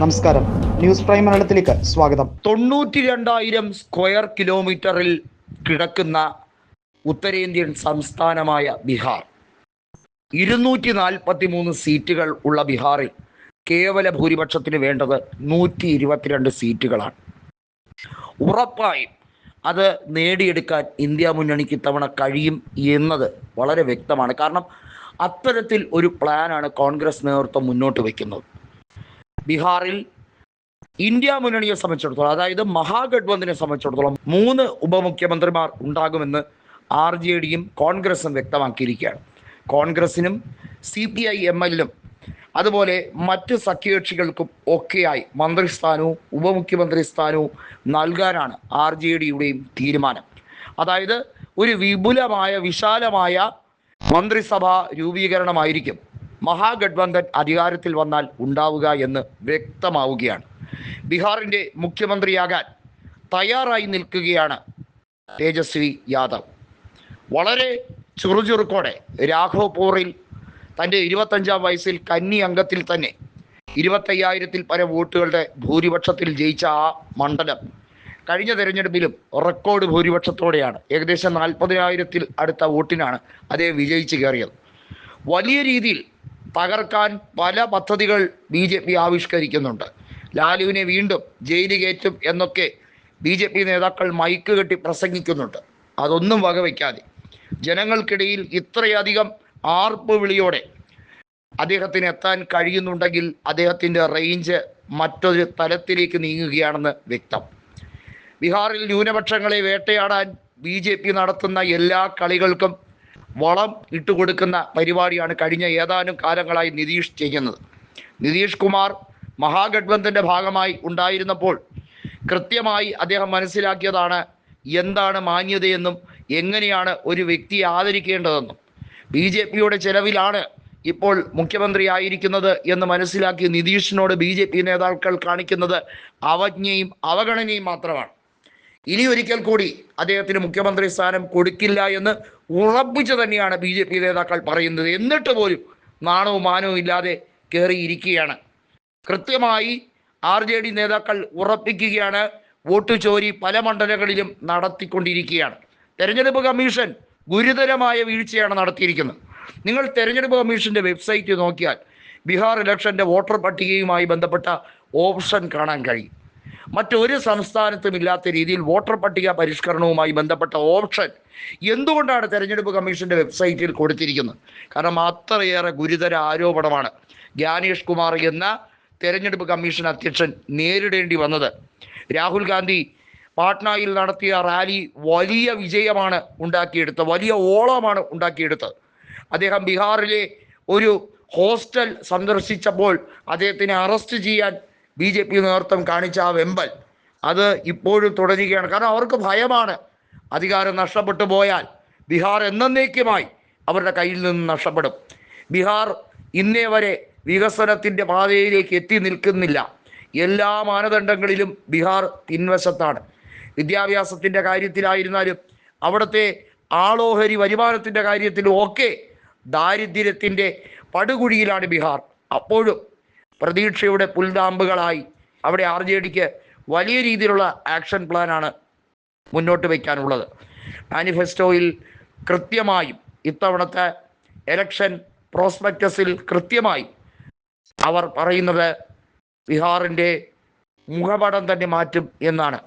നമസ്കാരം. News prime മലയാളത്തിലേക്ക് സ്വാഗതം. തൊണ്ണൂറ്റി രണ്ടായിരം സ്ക്വയർ കിലോമീറ്ററിൽ കിടക്കുന്ന ഉത്തരേന്ത്യൻ സംസ്ഥാനമായ ബീഹാർ. ഇരുന്നൂറ്റി നാൽപ്പത്തി മൂന്ന് സീറ്റുകൾ ഉള്ള ബീഹാറിൽ കേവല ഭൂരിപക്ഷത്തിന് വേണ്ടത് നൂറ്റി ഇരുപത്തിരണ്ട് സീറ്റുകളാണ്. ഉറപ്പായും അത് നേടിയെടുക്കാൻ ഇന്ത്യ മുന്നണിക്ക് തവണ കഴിയും എന്നത് വളരെ വ്യക്തമാണ്. കാരണം അത്തരത്തിൽ ഒരു പ്ലാനാണ് കോൺഗ്രസ് നേതൃത്വം മുന്നോട്ട് വയ്ക്കുന്നത്. ബീഹാറിൽ ഇന്ത്യ മുന്നണിയെ സംബന്ധിച്ചിടത്തോളം അതായത് മഹാഗഡ്ബന്ധിനെ സംബന്ധിച്ചിടത്തോളം മൂന്ന് ഉപമുഖ്യമന്ത്രിമാർ ഉണ്ടാകുമെന്ന് ആർ ജെ ഡിയും കോൺഗ്രസും വ്യക്തമാക്കിയിരിക്കുകയാണ്. കോൺഗ്രസിനും സി പി ഐ എം എല്ലിനും അതുപോലെ മറ്റ് സഖ്യകക്ഷികൾക്കും ഒക്കെയായി മന്ത്രിസ്ഥാനവും ഉപമുഖ്യമന്ത്രി സ്ഥാനവും നൽകാനാണ് ആർ ജെ ഡിയുടെയും തീരുമാനം. അതായത് ഒരു വിപുലമായ വിശാലമായ മന്ത്രിസഭാ രൂപീകരണമായിരിക്കും. മഹാഗഡ്ബന്ധൻ അധികാരത്തിൽ വന്നാൽ ഉണ്ടാവുക എന്ന് വ്യക്തമാവുകയാണ്. ബീഹാറിന്റെ മുഖ്യമന്ത്രിയാകാൻ തയ്യാറായി നിൽക്കുകയാണ് തേജസ്വി യാദവ്. വളരെ ചുറുചുറുക്കോടെ രാഘവപൂറിൽ തന്റെ ഇരുപത്തഞ്ചാം വയസ്സിൽ കന്നി അംഗത്തിൽ തന്നെ ഇരുപത്തയ്യായിരത്തിൽ പരം വോട്ടുകളുടെ ഭൂരിപക്ഷത്തിൽ ജയിച്ച ആ മണ്ഡലം കഴിഞ്ഞ തെരഞ്ഞെടുപ്പിലും റെക്കോർഡ് ഭൂരിപക്ഷത്തോടെയാണ്. ഏകദേശം നാൽപ്പതിനായിരത്തിൽ അടുത്ത വോട്ടിനാണ് അദ്ദേഹം വിജയിച്ച് കയറിയത്. വലിയ രീതിയിൽ തകർക്കാൻ പല പദ്ധതികൾ ബി ജെ പി ആവിഷ്കരിക്കുന്നുണ്ട്. ലാലുവിനെ വീണ്ടും ജയിലിൽ കയറ്റും എന്നൊക്കെ ബി ജെ പി നേതാക്കൾ മൈക്ക് കെട്ടി പ്രസംഗിക്കുന്നുണ്ട്. അതൊന്നും വകവയ്ക്കാതെ ജനങ്ങൾക്കിടയിൽ ഇത്രയധികം ആർപ്പ് വിളിയോടെ അദ്ദേഹത്തിന് എത്താൻ കഴിയുന്നുണ്ടെങ്കിൽ അദ്ദേഹത്തിന്റെ റേഞ്ച് മറ്റൊരു തലത്തിലേക്ക് നീങ്ങുകയാണെന്ന് വ്യക്തം. ബീഹാറിൽ ന്യൂനപക്ഷങ്ങളെ വേട്ടയാടാൻ ബി നടത്തുന്ന എല്ലാ കളികൾക്കും വളം ഇട്ടുകൊടുക്കുന്ന പരിപാടിയാണ് കഴിഞ്ഞ ഏതാനും കാലങ്ങളായി നിതീഷ് ചെയ്യുന്നത്. നിതീഷ് കുമാർ മഹാഗഡ്ബന്ധന്റെ ഭാഗമായി ഉണ്ടായിരുന്നപ്പോൾ കൃത്യമായി അദ്ദേഹം മനസ്സിലാക്കിയതാണ് എന്താണ് മാന്യതയെന്നും എങ്ങനെയാണ് ഒരു വ്യക്തിയെ ആദരിക്കേണ്ടതെന്നും. ബി ജെ പിയുടെ ചെലവിലാണ് ഇപ്പോൾ മുഖ്യമന്ത്രിയായിരിക്കുന്നത് എന്ന് മനസ്സിലാക്കി നിതീഷിനോട് ബി ജെ പി നേതാക്കൾ കാണിക്കുന്നത് അവജ്ഞയും അവഗണനയും മാത്രമാണ്. ഇനി ഒരിക്കൽ കൂടി അദ്ദേഹത്തിന് മുഖ്യമന്ത്രി സ്ഥാനം കൊടുക്കില്ല എന്ന് ഉറപ്പിച്ചു തന്നെയാണ് ബി ജെ പി നേതാക്കൾ പറയുന്നത്. എന്നിട്ട് പോലും നാണവും മാനവും ഇല്ലാതെ കയറിയിരിക്കുകയാണ് കൃത്യമായി ആർ ജെ ഡി നേതാക്കൾ ഉറപ്പിക്കുകയാണ്. വോട്ട് ചോരി പല മണ്ഡലങ്ങളിലും നടത്തിക്കൊണ്ടിരിക്കുകയാണ്. തെരഞ്ഞെടുപ്പ് കമ്മീഷൻ ഗുരുതരമായ വീഴ്ചയാണ് നടത്തിയിരിക്കുന്നത്. നിങ്ങൾ തെരഞ്ഞെടുപ്പ് കമ്മീഷന്റെ വെബ്സൈറ്റ് നോക്കിയാൽ ബീഹാർ ഇലക്ഷന്റെ വോട്ടർ പട്ടികയുമായി ബന്ധപ്പെട്ട ഓപ്ഷൻ കാണാൻ കഴിയും. മറ്റൊരു സംസ്ഥാനത്തും ഇല്ലാത്ത രീതിയിൽ വോട്ടർ പട്ടിക പരിഷ്കരണവുമായി ബന്ധപ്പെട്ട ഓപ്ഷൻ എന്തുകൊണ്ടാണ് തെരഞ്ഞെടുപ്പ് കമ്മീഷന്റെ വെബ്സൈറ്റിൽ കൊടുത്തിരിക്കുന്നത്? കാരണം അത്രയേറെ ഗുരുതര ആരോപണമാണ്. ജ്ഞാനേഷ് കുമാർ എന്ന തെരഞ്ഞെടുപ്പ് കമ്മീഷൻ അധ്യക്ഷൻ നേരിടേണ്ടി വന്നത്. രാഹുൽ ഗാന്ധി പാട്നയിൽ നടത്തിയ റാലി വലിയ വിജയമാണ് ഉണ്ടാക്കിയെടുത്തത് വലിയ ഓളമാണ് ഉണ്ടാക്കിയെടുത്തത്. അദ്ദേഹം ബീഹാറിലെ ഒരു ഹോസ്റ്റൽ സന്ദർശിച്ചപ്പോൾ അദ്ദേഹത്തിനെ അറസ്റ്റ് ചെയ്യാൻ ബി ജെ പി നേതൃത്വം കാണിച്ച ആ വെമ്പൽ അത് ഇപ്പോഴും തുടരുകയാണ്. കാരണം അവർക്ക് ഭയമാണ് അധികാരം നഷ്ടപ്പെട്ടു പോയാൽ ബീഹാർ എന്നേക്കുമായി അവരുടെ കയ്യിൽ നിന്ന് നഷ്ടപ്പെടും. ബീഹാർ ഇന്നേ വരെ വികസനത്തിന്റെ പാതയിലേക്ക് എത്തി നിൽക്കുന്നില്ല. എല്ലാ മാനദണ്ഡങ്ങളിലും ബീഹാർ പിൻവശത്താണ്. വിദ്യാഭ്യാസത്തിന്റെ കാര്യത്തിലായിരുന്നാലും അവിടുത്തെ ആളോഹരി വരുമാനത്തിന്റെ കാര്യത്തിലും ഒക്കെ ദാരിദ്ര്യത്തിന്റെ പടുകുഴിയിലാണ് ബീഹാർ. അപ്പോഴും പ്രതീക്ഷയുടെ പുൽതാമ്പുകളായി അവിടെ ആർ ജെ ഡിക്ക് വലിയ രീതിയിലുള്ള ആക്ഷൻ പ്ലാനാണ് മുന്നോട്ട് വയ്ക്കാനുള്ളത് മാനിഫെസ്റ്റോയിൽ കൃത്യമായും ഇത്തവണത്തെ എലക്ഷൻ പ്രോസ്പെക്ടസിൽ കൃത്യമായി അവർ പറയുന്നത് ബീഹാറിന്റെ മുഖപടം തന്നെ മാറ്റും എന്നാണ്.